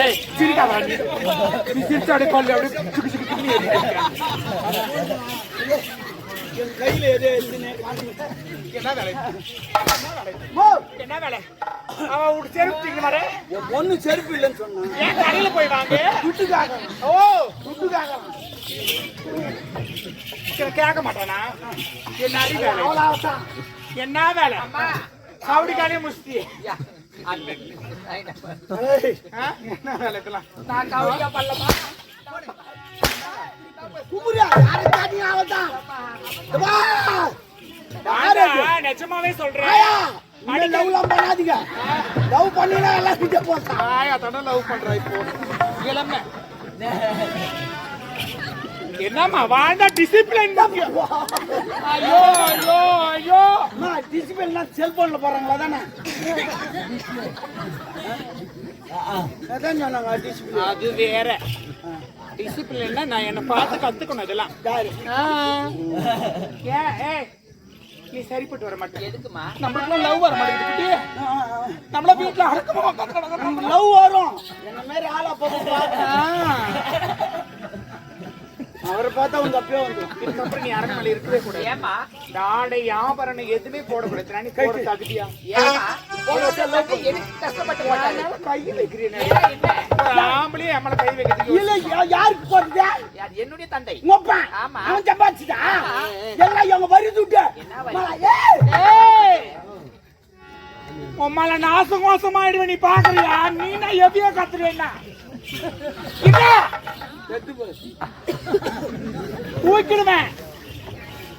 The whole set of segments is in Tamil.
ஏய் சிரிக்காத நீ நீ கொல்ல சுக்கு சுக்கு கையில எது எழுதுனே என்ன வேலை? என்ன வேலை? அவன் உடு செருப்பு தூக்கி மாறு என் பொண்ணு செருப்பு இல்லைன்னு சொன்னான். ஏன் கடையில போய் வாங்க? துட்டுக்காக ஓ. துட்டுக்காக கேட்க மாட்டானா? என்ன அடி வேலை? என்ன வேலை? கவுடிக்கானே முஸ்தி? என்ன வேலை இதெல்லாம்? நான் கவலையா பண்ணலமா குமுறியா? யாரை? ஆனா, நிஜமாவே சொல்றேன். லவ்லாம் பண்ணாதீங்க. லவ் பண்ணினா எல்லாம் கிட்ட போட்டா. ஆயா தானே லவ் பண்ற இப்போ. இளமை. என்னம்மா வாழ்ந்தா டிசிப்ளின் ஐயோ ஐயோ ஐயோ. அம்மா டிசிபிள்னா செல்போன்ல போறாங்களா தானே அதான்? சொன்னாங்க அது வேற. டிசிப்ளின்னா நான் என்ன பார்த்து கத்துக்கணும் இதெல்லாம். யாரு? ஆ. நீ சரிப்பட்டு வர மாட்டேன் எதுக்குமா நம்மளுக்குள்ள லவ் வர மாட்டேங்குது நம்மள வீட்டுல அடக்கமா உட்காந்து. லவ் வரும். என்ன மாதிரி ஆளா போதும் ஆ. அவரை பார்த்தா உங்க அப்பயே வந்துடும் இதுக்கப்புறம் நீ அரண்மனை இருக்கவே கூடாது. ஏமா இந்த ஆடை ஆபரணம் எதுவுமே போடக்கூடாது. நீ போட தகுதியா? ஏமா என்னுடைய தந்தை. அவன் சம்பாதிச்சுட்டா எல்லாம் இவங்க வரி? துட்டு! உம்மால நாசம் மோசமாயிடுவேன் நீ பாக்குறியா? நீ நான் எதையோ போச்சு. ஊக்கிடுவேன்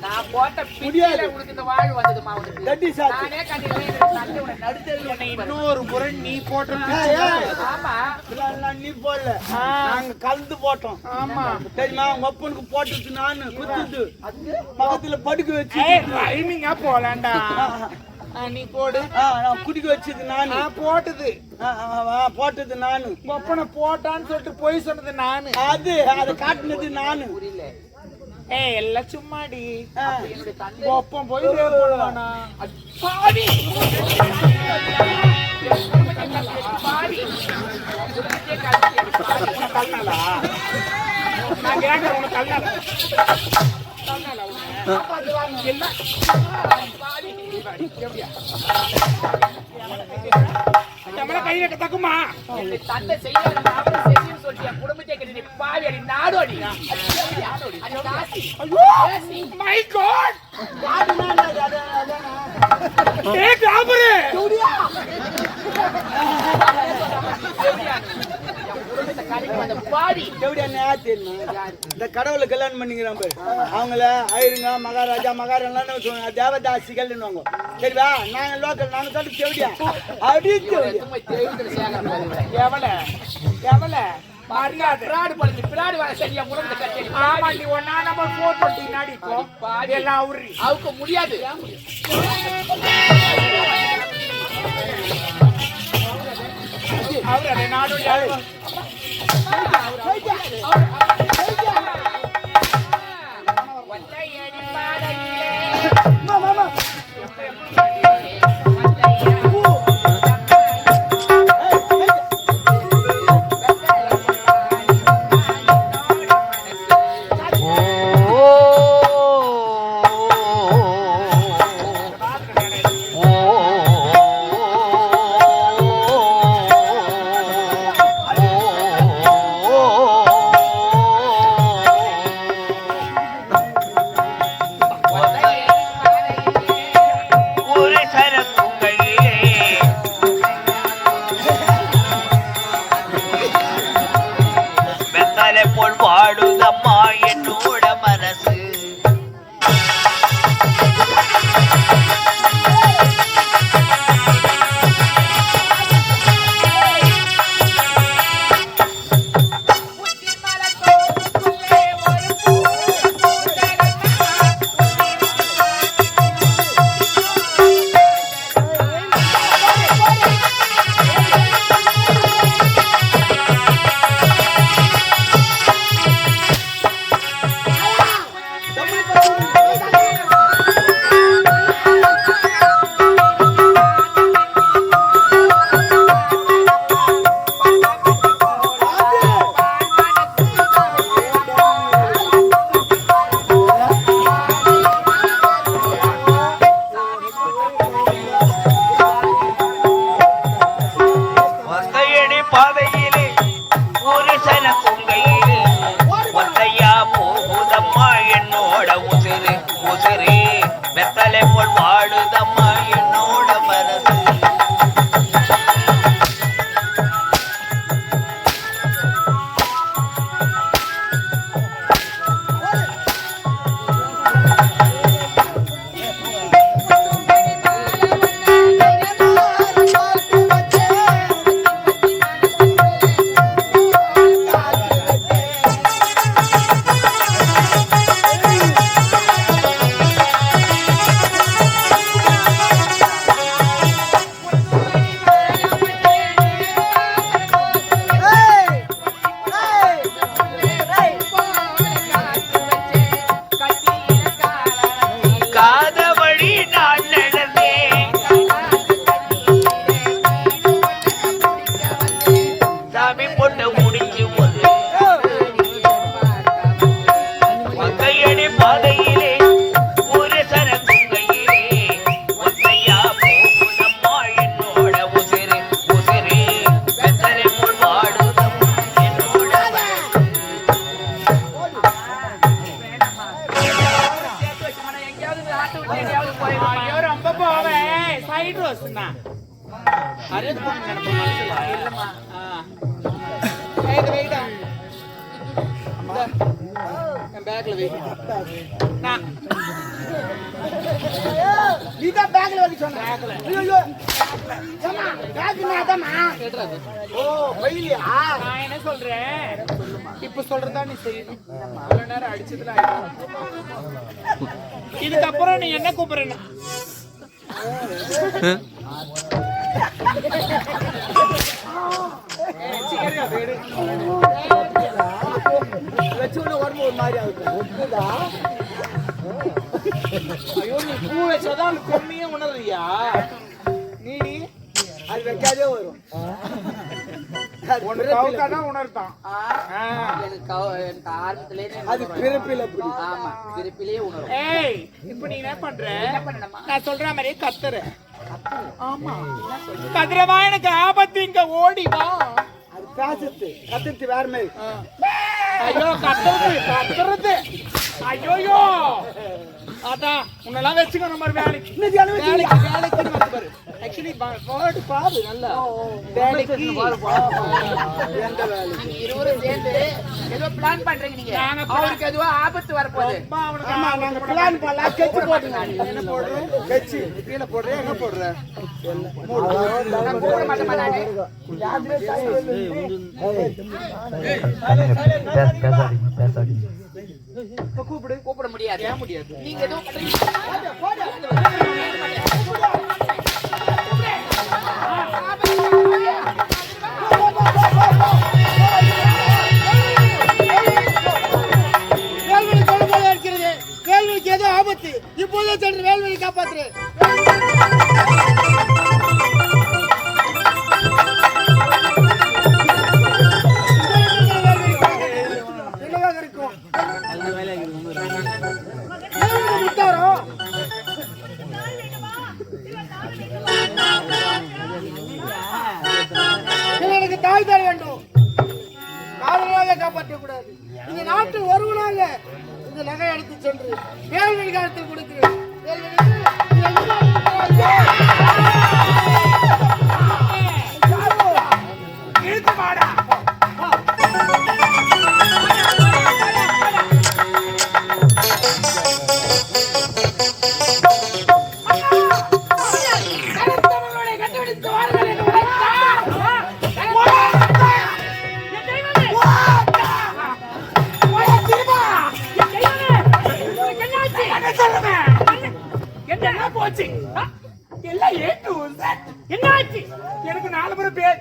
நான் போட்ட பிடியால உனக்கு இந்த வாழ் வந்ததுமா உனக்கு? தட்டி சாத்து. நானே கண்டிப்பா நிப்பாரு. இன்னொரு முறை நீ போட்டு ஏய், ஏய், ஆமா. நீ போடல. நாங்க கலந்து போட்டோம். ஆமா. தெரியுமா? உங்க அப்பனுக்கு போட்டுட்டு நானு குத்துது. பக்கத்துல படுக்க வச்சு. ஏய் ரைமிங்கா போலாண்டா ஆ, நீ போடு. ஆ, நான் குடிக்க வச்சது நானு. நான் போட்டது. ஆ, ஆ, ஆ, போட்டது நானு. ஒப்பனை போட்டான்னு சொல்லிட்டு போய் சொன்னது நானு. அது அதை காட்டினது நானு. புரியல. ஏய் எல்லாம் சும்மாடி. ஒப்பம் போய் பாவி நான் கேட்கறேன் உனக்கு தக்குமா? தந்தை செய்யாத என் குடும்பத்தை கட்டி பாவி அடி நாடு அடி மை காட். ஏ காபரு தெரியுமா இந்த கடவுளை கல்யாணம் பண்ணிக்கிறான் பாரு அவங்கள ஆயிருங்க மகாராஜா மகாராஜான்னு சொல்லுவாங்க தேவதாசிகள்னுவாங்க சரிவா நாங்க லோக்கல் நாங்க சொல்ல செவடியா அப்படி சேகரம் எவள எவள பிராடு பண்ணி பிராடு வர சரியா குடும்பத்தை கட்டி ஆமா நீ ஒன்னா போர் டுவெண்ட்டி நாடி இப்போ எல்லாம் உருறி அவுக்க முடியாது. அவர் நாடு யாரு போல் வாழுதம்மா நினைப்பேன் மனசுல இல்லம்மா வெயிட் வெயிட் என் பேக்ல வைக்க சொன்ன பேக்ல ஐயோ ஏமா பேக்னா அதாம்மா கேட்டுறாது ஓ பையிலியா நான் என்ன சொல்றேன் இப்ப சொல்றதா நீ செய்யணும் இவ்வளவு நேரம் அடிச்சதுல இதுக்கப்புறம் நீ என்ன கூப்பிடுறேன்னு ஐயோ நீ பூ வச்சாதான் அந்த கொம்மியே உணர்றியா நீ அது வைக்காதே வரும் உணர்த்தான். எனக்கு ஆரம்பத்திலே அது பிறப்பில் ஆமா திருப்பிலேயே உணரும் ஏய் இப்ப நீ என்ன பண்ற? நான் சொல்ற மாதிரியே கத்துற. ஆமா. கதிரவா எனக்கு ஆபத்து. இங்க ஓடி வா. அது பேசுறது கத்துறது வேற மாதிரி. ஐயோ கத்துறது கத்துறது. ஐயோயோ. அதான் உன்னெல்லாம் வச்சுக்கணும் மாதிரி வேலைக்கு வேலைக்கு வேலைக்கு பாரு ஆக்சுவலி வேர்டு பாரு நல்லா வேலைக்கு எந்த இருவரும் சேர்ந்து ஏதோ பிளான் பண்றீங்க நீங்க அவருக்கு எதுவோ ஆபத்து வரப்போகுது ஆமா நாங்க பிளான் பண்ணலாம் கெச்சு போட்டுங்க என்ன போடுறோம் கெச்சு கீழே போடுறேன் என்ன போடுற நான் கூட மாட்டேன் நானு கூப்பிடு கூப்பிட முடியாது. ஏன் முடியாது? நீங்க எதுவும் வேல்வெளிக்கு ஏதோ ஆபத்து. இப்போதே சென்று வேல்வெளி காப்பாத்துரு தாய் தர வேண்டும். காதலாக காப்பாற்ற கூடாது இந்த நாட்டு ஒருவனாக இந்த நகை எடுத்து சென்று வேல்வெளி காலத்தில் கொடுக்கிறேன். என்ன போச்சு? எல்லாம் ஏ டு. என்னாச்சு? எனக்கு நாலு பேர் பேர்.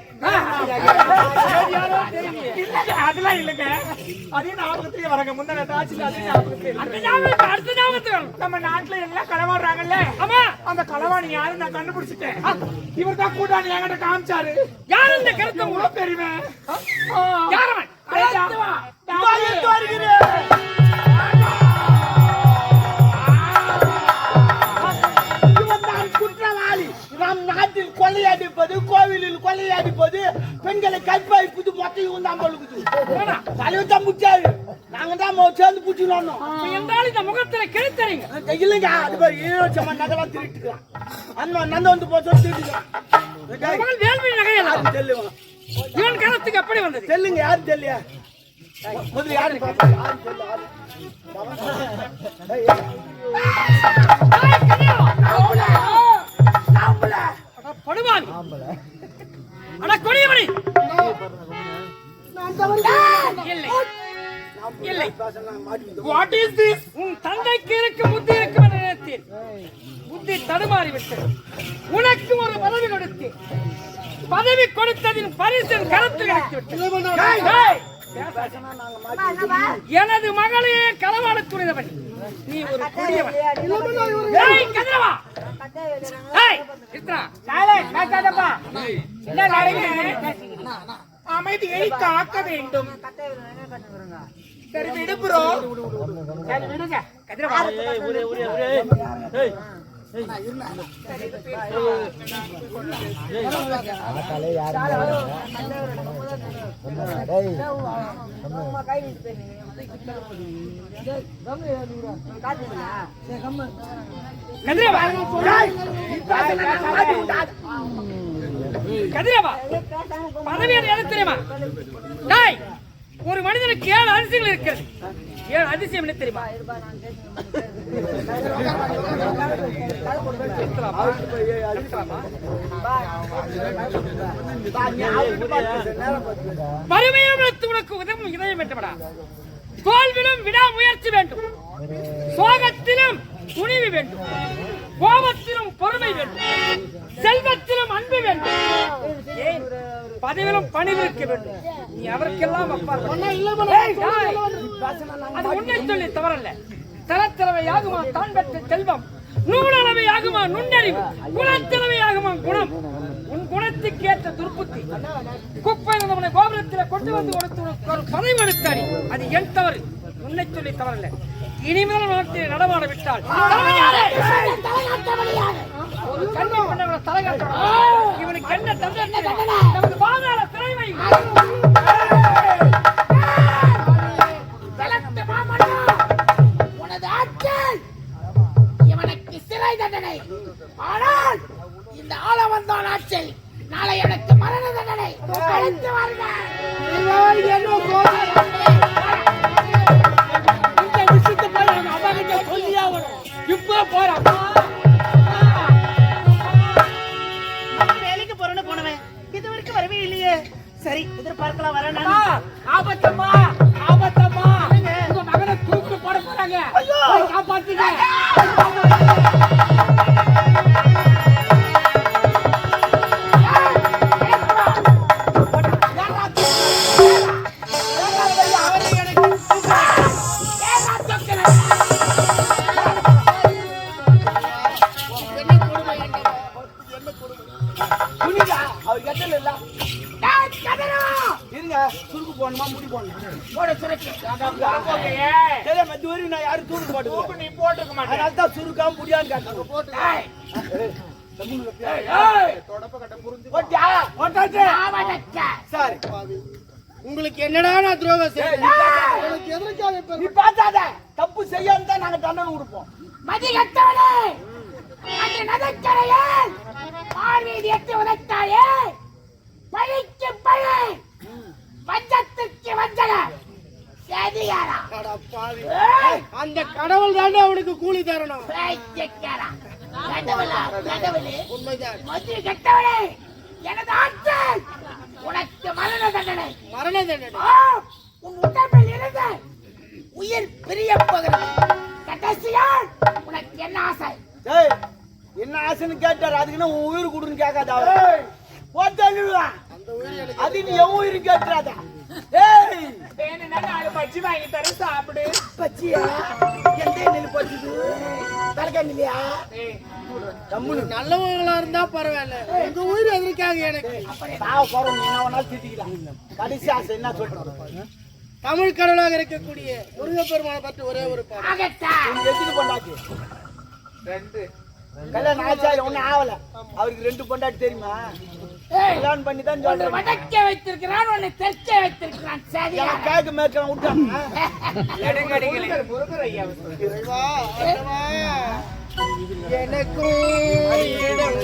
இல்லங்க அதெல்லாம் இல்லங்க. அதே ஞாபகத்திலேயே வரங்க அதே ஞாபகத்திலே அடுத்த ஞாபகத்தில் நம்ம நாட்டுல எல்லாம் களவாடுறாங்கல்ல? ஆமா. அந்த களவாணி யாரு நான் கண்டுபிடிச்சிட்டேன். இவர் தான் கூட்டாளி என்கிட்ட காமிச்சாரு. யார் இந்த கருத்தை உள்ள பெரியவன் யாரவன் வருகிறேன் கொள்ளையடிப்பது கோவிலில் கொள்ளையடிப்பது பெண்களை கற்பாய்ப்பது மொத்தையும் தான் பழுகுது தலைவர் தான் முச்சாரு நாங்க தான் சேர்ந்து பிடிச்சிக்கணும் அப்ப என்றால் இந்த முகத்துல கிழித்தறீங்க. இல்லைங்க. அது மாதிரி ஈரோச்சம்மா நகலாம் திருட்டுக்கலாம் அந்த நந்த வந்து போச்சு திருட்டுக்கலாம் நகையலாம் யாரும் தெல்லுவாங்க இவன் காலத்துக்கு எப்படி வந்தது? தெல்லுங்க யாரும் தெரியலையா முதல்ல யாரும் பாப்பா தெரியல அட கொடியவனி. இல்லை. வாட் இஸ் திஸ் உன் தந்தைக்கு இருக்கு புத்தி இருக்கும் என நினைத்தேன். புத்தி தடுமாறி விட்டது உனக்கு ஒரு பதவி கொடுத்தேன். பதவி கொடுத்ததின் பரிசன் கருத்தில் கிடைத்து விட்டது எனது மகளையே களவாட துணிந்தவன் நீ ஒரு கொடியவன். கதிரவா? அமைதியை காக்க வேண்டும். சரி விடு ப்ரோ. சரி விடுங்க. கதிரவா. கதிரவா பதவியான தெரியுமா ஒரு மனிதனுக்கு ஏழு அதிசயங்கள் இருக்கிறது. ஏன் அதிசயம் என்ன தெரியுமா? வறுமையிலும் உனக்கு உதவும் இதயம் வேண்டுமடா தோல்விலும் விடா முயற்சி வேண்டும். சோகத்திலும் துணிவு வேண்டும். கோபத்திலும் பொறுமை வேண்டும். செல்வத்திலும் அன்பு வேண்டும். பதிவிலும் பதவியிலும் பணிவு வேண்டும். நீ அவருக்கெல்லாம் அது உன்னை சொல்லி தவறல்ல. தரத்திறவை ஆகுமா தான் பெற்ற செல்வம்? நூலளவை ஆகுமா நுண்ணறிவு? குணத்திறவை ஆகுமா குணம்? உன் குணத்துக்கு ஏற்ற துர்ப்புத்தி குப்பை நம்முடைய கோபுரத்தில் கொண்டு வந்து கொடுத்து ஒரு பதவி கொடுத்தாடி. அது என் தவறு. உன்னை சொல்லி தவறல்ல. இனிமேல் நாட்டில் நடமாட விட்டால்! ஒரு கண்ணை கொண்டவனை தலைகாட்டணும். இவனுக்கு என்ன தந்தை நமது பாதாள திரைமை ஏய், அந்த கடவுள் தாண்டா அவனுக்கு கூலி தரணும். உண்மைதான். எனது ஆட்கள் உனக்கு மரண தண்டனை. மரண தண்டனை. உன் உடம்பில் இருந்து உயிர் பிரிய போகிறது. கடைசியால் உனக்கு என்ன ஆசை? ஏய் என்ன ஆசைன்னு கேட்டாரு. அதுக்குன்னு உன் உயிர் கொடுன்னு கேட்காத அவர்? போட்டாங்க அது நீ என் உயிர் கேட்டுறாத ஏய் பச்சி வாங்கி தர சாப்பிடு. பச்சியா எந்த நெல் பச்சுது இல்லையா நல்லவங்களா இருந்தா பரவாயில்ல. உங்க உயிர் எதற்காக எனக்கு? நான் போறோம் என்ன வேணாலும் திட்டிக்கலாம். கடைசி ஆசை என்ன சொல்றேன் தமிழ் கடவுளாக இருக்கக்கூடிய முருகப்பெருமானை பற்றி ஒரே ஒரு நீ எதுக்கு பண்ணாச்சு ரெண்டு. கல்யாணம் ஆச்சா ஒன்னும் ஆகல. அவருக்கு ரெண்டு பொண்டாட்டி தெரியுமா? கல்யாணம் பண்ணி தான் சொல்றேன். வடக்கே வைத்திருக்கிறான் ஒன்னு தெற்கே வைத்திருக்கிறான். சரியா எனக்கு கேக்கு சேவாய். எனக்கும் முருகன்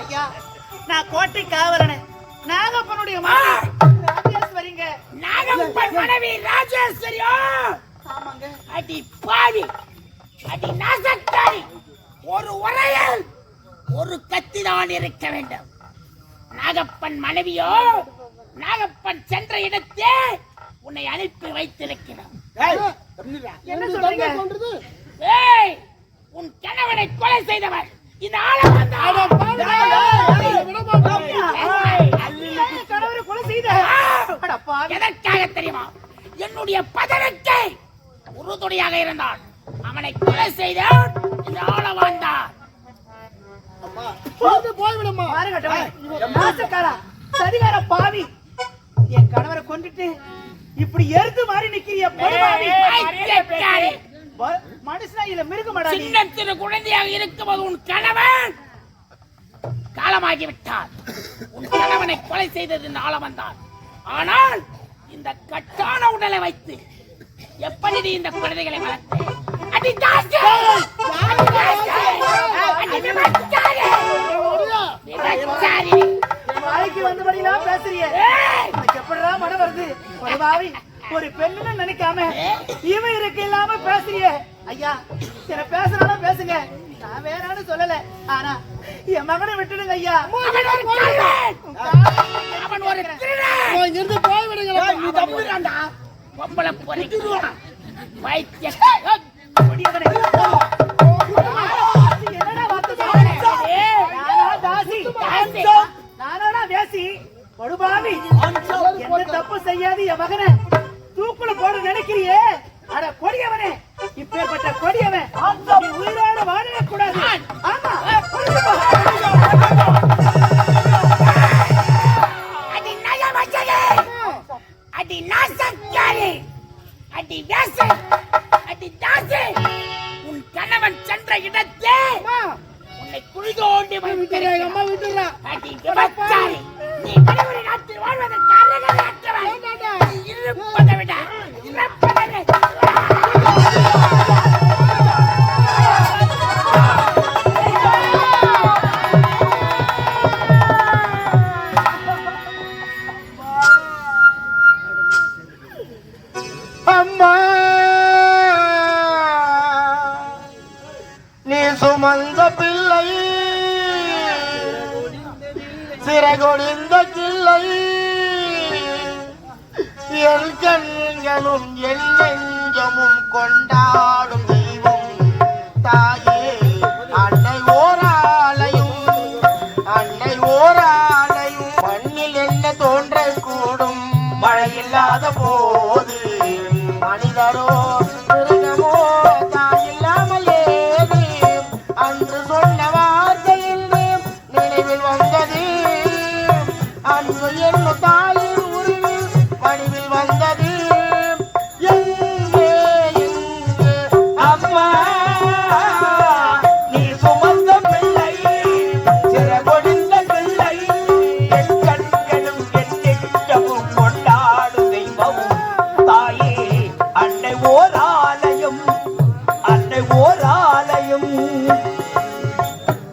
ஐயா நான் கோட்டை காவலனே. நாகப்பனுடைய மகன் ராஜேஸ்வரிங்க. நாகப்பன் மனைவி ராஜேஸ்வரியோ! ஆமாங்க. அடி பாவி! அடி நாசக்காரி! ஒரு உரையில் ஒரு கத்தி தான் இருக்க வேண்டும். நாகப்பன் மனைவியோ நாகப்பன் சென்ற இடத்தே உன்னை அனுப்பி தம்பிடா. என்ன சொல்றீங்க? ஏய் உன் கணவனை கொலை செய்தவன் இந்த ஆளை கணவரை கொலை செய்த அட பாவி. எதற்காக தெரியுமா என்னுடைய பதவிக்கு உறுதுணையாக இருந்தான் அவனை கொலை செய்தான் இந்த ஆளை. நாசக்காரா, சதிகார பாவி என் கணவரை கொண்டுட்டு இப்படி எருத்து மாதிரி நிக்கிறிய மனுஷனா இல்ல மிருகமடா குழந்தையாக இருக்கும்போது உன் கணவன் காலமாகி விட்டார் உன் கணவனை கொலை செய்தது ஆழம் தான். ஆனால் இந்த கட்டான உடலை வைத்து எப்படி நீ இந்த குழந்தைகளை வளர்த்த? அடி தாக்கு நாளைக்கு வந்தபடியெல்லாம் பேசுறீங்க எப்படா மனம் வருது? ஒரு பெண்ணுன்னு நினைக்காம இவன் இருக்கு இல்லாம பேசுறிய. ஐயா சில பேசுறாலும் பேசுங்க. நான் வேற ஒன்றும் சொல்லல. ஆனா என் மகனை விட்டுடுங்க ஐயா. அவன் ஒரு இருந்து போய் விடுங்க நீ தப்புறான்டா பொம்பளை பொறிக்கிடுவான் பைத்திய நானா வேசி. படுபாவி எந்த தப்பு செய்யாது என் மகனை. தூக்குல போட நினைக்கிறியே? அட கொடியவனே. இப்பேற்பட்ட கொடியவன் உயிரோட வாழவே கூடாது ஆமா. அடி நயமச்சலே அடி நாசக்காரி அடி வேச அடி தாசே. உன் கணவன் சென்ற இடத்தே உன்னை குழி தோண்டி அம்மா விட்டுறா அடி விபச்சாரி. நீ கணவரை நாட்டில் வாழ்வதற்கு அருகதை இருப்பதை விட இருப்பதை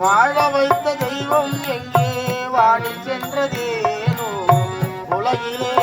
வாழ வைத்த தெய்வம் எங்கே? வாடி சென்றதேனோ? உலகிலே